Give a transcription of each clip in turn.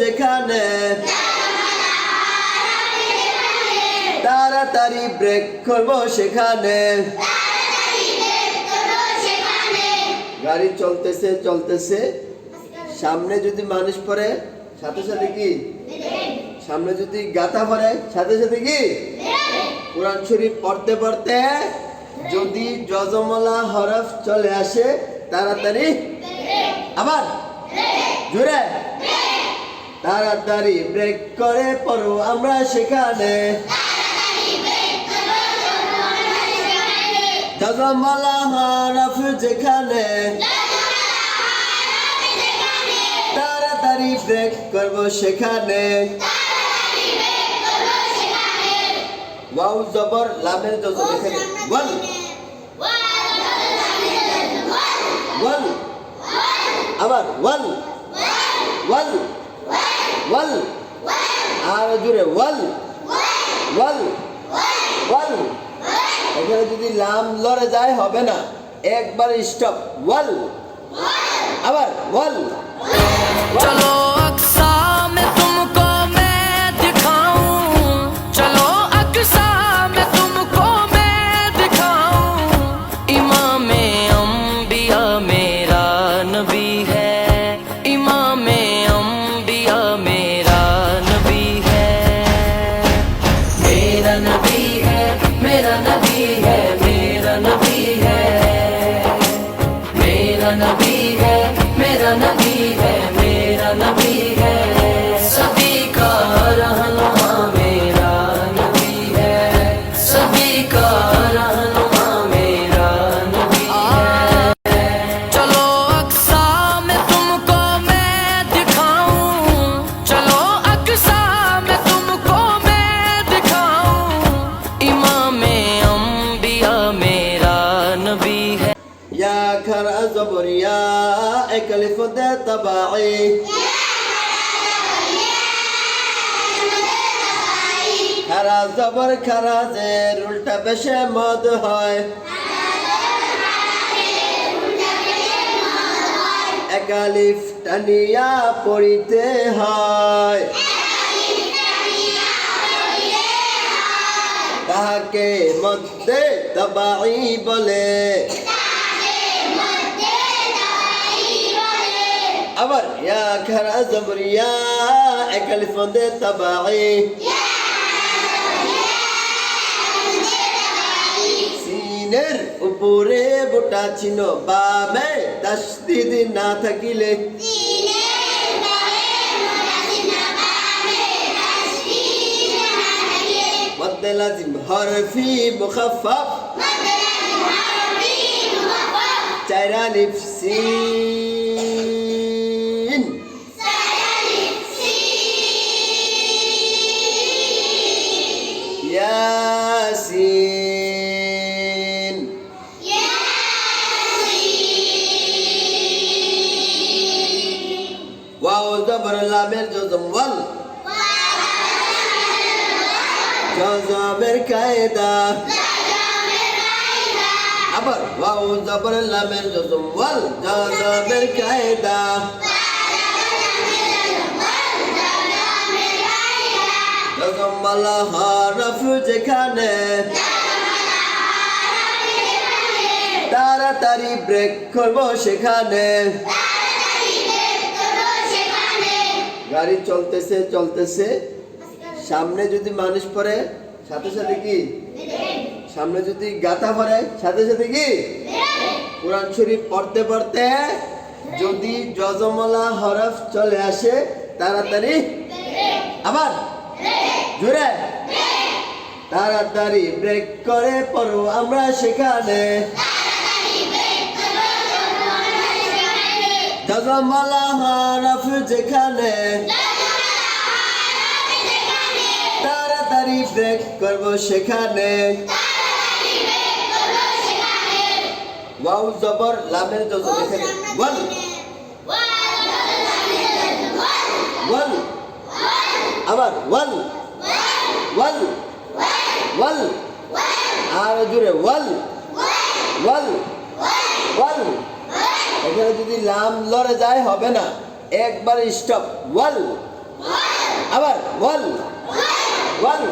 যেখানে, তাড়াতাড়ি ব্রেক করব সেখানে। গাড়ি চলতেছে চলতেছে। সামনে যদি মানুষ পড়ে, সাথে সাথে কি? সামনে যদি গাতা পড়ে, সাথে সাথে কি? কোরআন শরীফ পড়তে পড়তে যদি জজমলা হরফ চলে আসে, তাড়াতাড়ি আবার জোরে। তাড়াতাড়ি ব্রেক করে পড়ো আমরা সেখানে। যেখানে। তাড়াতাড়ি ব্রেক করব সেখানে। জবর আবার ওয়াল ওয়াল আর জুড়ে ওয়াল ওয়াল ওয়াল এখানে যদি লাম লড়ে যায় হবে না। একবার স্টপ ওয়াল। আবার ওয়াল। चलो मेरा नबी है मेरा नबी দে তাবাই খারা জবর খারা যে উল্টা বেশে মদ হয় একালিফ টানিয়া পড়িতে হয় তাহাকে মধ্যে তবাই বলে। আবার, ইয়া খারা জবর, ইয়া একালিফ দে তাবাই সিনের উপরে বোটা ছিল বামে তাসদিদ না থাকিলে। মধ্যে লাজিম হরফি মুখাফফ চাইরা লিপসিন ইয়াসিন। ওয়াও, জবর লামের জজম ওয়াল জজমের কায়দা। আবার, ওয়াও, জবর লামের জজম ওয়াল জজমের কায়দা। যেখানে, তাড়াতাড়ি ব্রেক করব সেখানে। গাড়ি চলতেছে চলতেছে। সামনে যদি মানুষ পড়ে, সাথে সাথে কি? সামনে যদি গাথা পড়ে, সাথে সাথে কি? কোরআন শরীফ পড়তে পড়তে যদি জজমলা হরফ চলে আসে, তাড়াতাড়ি আবার। জোরে? তাড়াতাড়ি ব্রেক করে পড়ো আমরা সেখানে। যেখানে। তাড়াতাড়ি ব্রেক করব সেখানে। আবার ওয়াল ওয়াল। ওয়াল। আর জুড়ে ওয়াল। ওয়াল। ওয়াল। এখানে যদি লাম লড়ে যায়, হবে না। একবার স্টপ। ওয়াল। আবার ওয়াল। ওয়াল।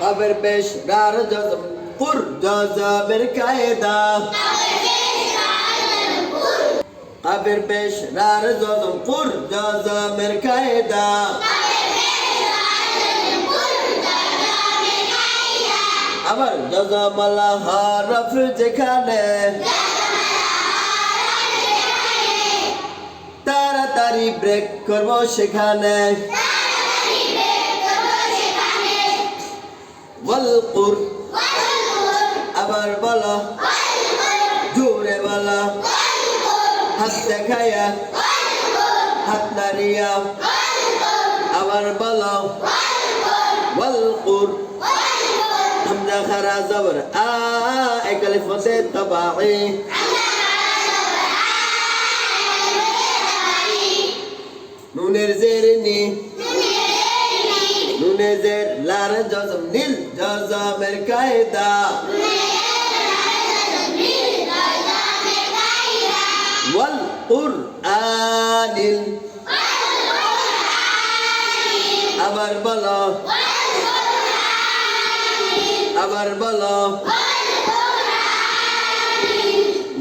কাফের পেশ রার জজম পুর জজমের কায়দা। কাফের পেশ রার জজম পুর জজমের কায়দা। আবার জজমালা হরফ যেখানে তাড়াতাড়ি ব্রেক করব সেখানে। বলপুর আবার বলো। জোরে বলো। হাত দেখাইয়া। হাত নাড়িয়া। আবার বলো। ওয়ালকুর। খারা জবর আ একালিফ মধ্যে তবাই নুনের জের নি। নুনের জের লার জজম, নীল জজমের কায়দা। ওয়াল কুরআনিল। আবার বলো। আবার বলো।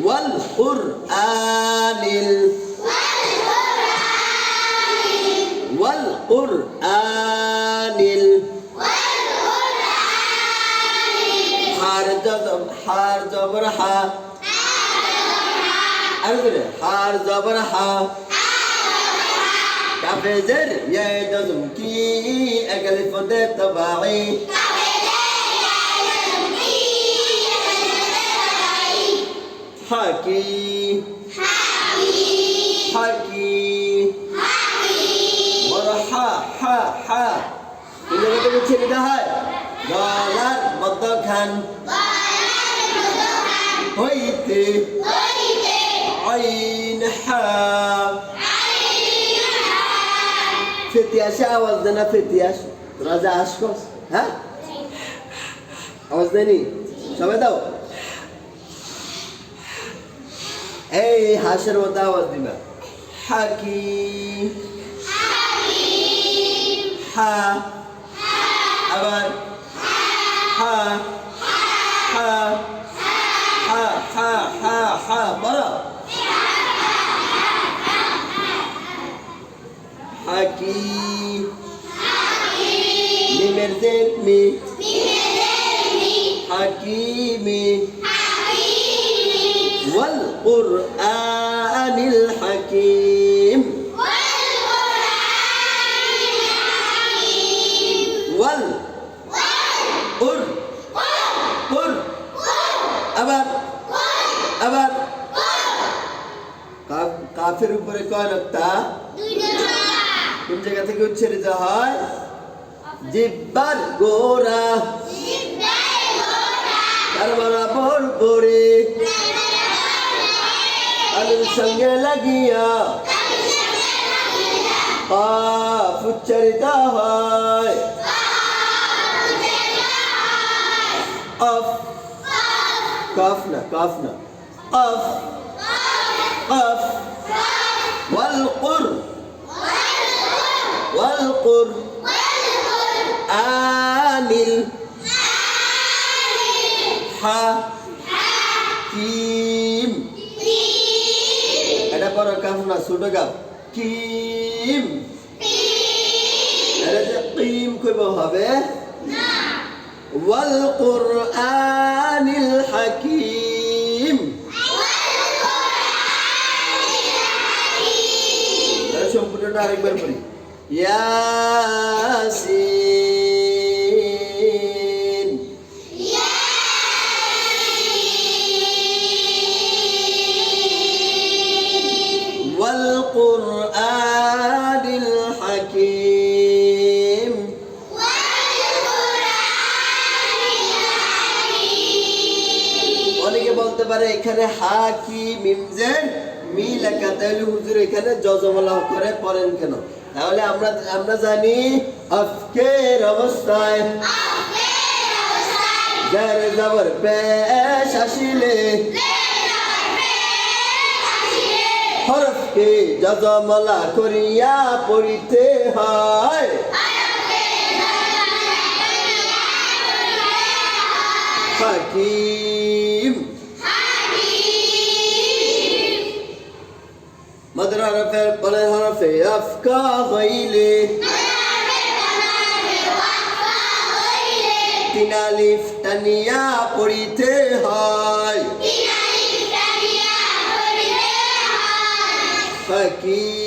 ওয়াল কুরআনিল ওয়াল কুরআনিল হার জবর হার জবর হা। আর করে হার জবর হা। কাফে জের ইয়ে জজম কি? একালিফ দে তবাই হাকি হাকি বড় হা হা হা এই জায়গাটাকে ছেড়ে দেওয়া হয় গলার মধ্যখান হইতে আইন হা ফেতি আসে আওয়াজ দে না ফেতি আস তোরা যা আস কস হ্যাঁ আওয়াজ দেনি সবাই দাও এই হাসের মতো আওয়াজ দিবা হাকি হা আবার হা হা হা হা হা হা বলো হাকি মিমের জের মি কাফের উপরে কয় নক্তা কোন জায়গা থেকে উচ্চারিত হয়? জিব্বার গোরা তার বরাবর করে আলুর সঙ্গে লাগিয়া। কাফ উচ্চারিত হয়। অফ। কাফ না কাফ না। অফ। অফ। والقر آنل حكيم এটা বড় কাফ না ছোট কাফ কিম এটা যে কিম কইব হবে ওয়াল কুরআনিল হাকিম এটা সম্পূর্ণটা আরেকবার পড়ি ইয়াসিন ওয়াল কুরআনিল অনেকে বলতে পারে এখানে হা কি মিমজেন মিল একাতাইলে হুজুর এখানে যজমলা করে, পড়েন কেন? তাহলে আমরা আমরা জানি আফকের অবস্থায়। জের জবর পেশ আসিলে। হরফ আরফকে যজমলা করিয়া পড়িতে হয়। হাকিম আফকা হইলে। তিন আলিফ টানিয়া পড়িতে হয়। হাকিম